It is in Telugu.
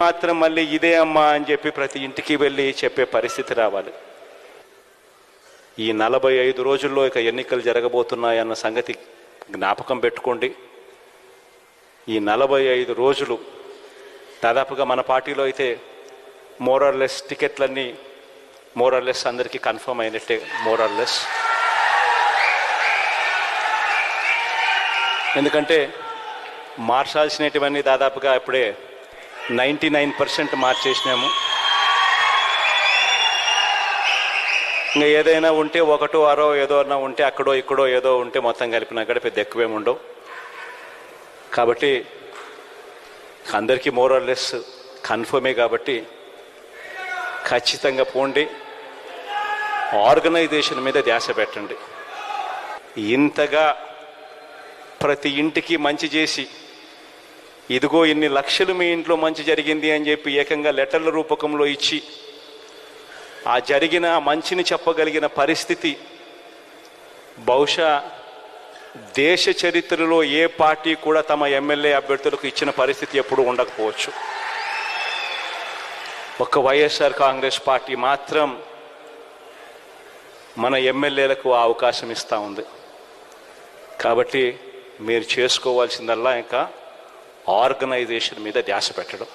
మాత్రం మళ్ళీ ఇదే అమ్మా అని చెప్పి ప్రతి ఇంటికి వెళ్ళి చెప్పే పరిస్థితి రావాలి. ఈ నలభై ఐదు రోజుల్లో ఇక ఎన్నికలు జరగబోతున్నాయన్న సంగతి జ్ఞాపకం పెట్టుకోండి. ఈ నలభై ఐదు రోజులు దాదాపుగా మన పార్టీలో అయితే మోరర్లెస్ టికెట్లన్నీ మోరర్లెస్ అందరికీ కన్ఫర్మ్ అయినట్టే మోరర్లెస్ ఎందుకంటే మార్చాల్సినటువన్నీ దాదాపుగా ఇప్పుడే నైంటీ నైన్ పర్సెంట్ మార్చేసినాము. ఇంకా ఏదైనా ఉంటే ఒకటో అరో ఏదో అన్నా ఉంటే అక్కడో ఇక్కడో ఏదో ఉంటే మొత్తం కలిపినా కూడా పెద్ద ఎక్కువేమి ఉండవు. కాబట్టి అందరికీ మోరల్లెస్ కన్ఫర్మే కాబట్టి ఖచ్చితంగా పోండి. ఆర్గనైజేషన్ మీద ధ్యాస పెట్టండి. ఇంతగా ప్రతి ఇంటికి మంచి చేసి ఇదిగో ఇన్ని లక్షలు మీ ఇంట్లో మంచి జరిగింది అని చెప్పి ఏకంగా లెటర్ల రూపకంలో ఇచ్చి ఆ జరిగిన ఆ మంచిని చెప్పగలిగిన పరిస్థితి. బహుశా దేశ చరిత్రలో ఏ పార్టీ కూడా తమ ఎమ్మెల్యే అభ్యర్థులకు ఇచ్చిన పరిస్థితి ఎప్పుడు ఉండకపోవచ్చు. ఒక్క వైఎస్ఆర్ కాంగ్రెస్ పార్టీ మాత్రం మన ఎమ్మెల్యేలకు ఆ అవకాశం ఇస్తూ ఉంది. కాబట్టి మీరు చేసుకోవాల్సిందల్లా ఇంకా ఆర్గనైజేషన్ మీద ధ్యాస పెట్టడం.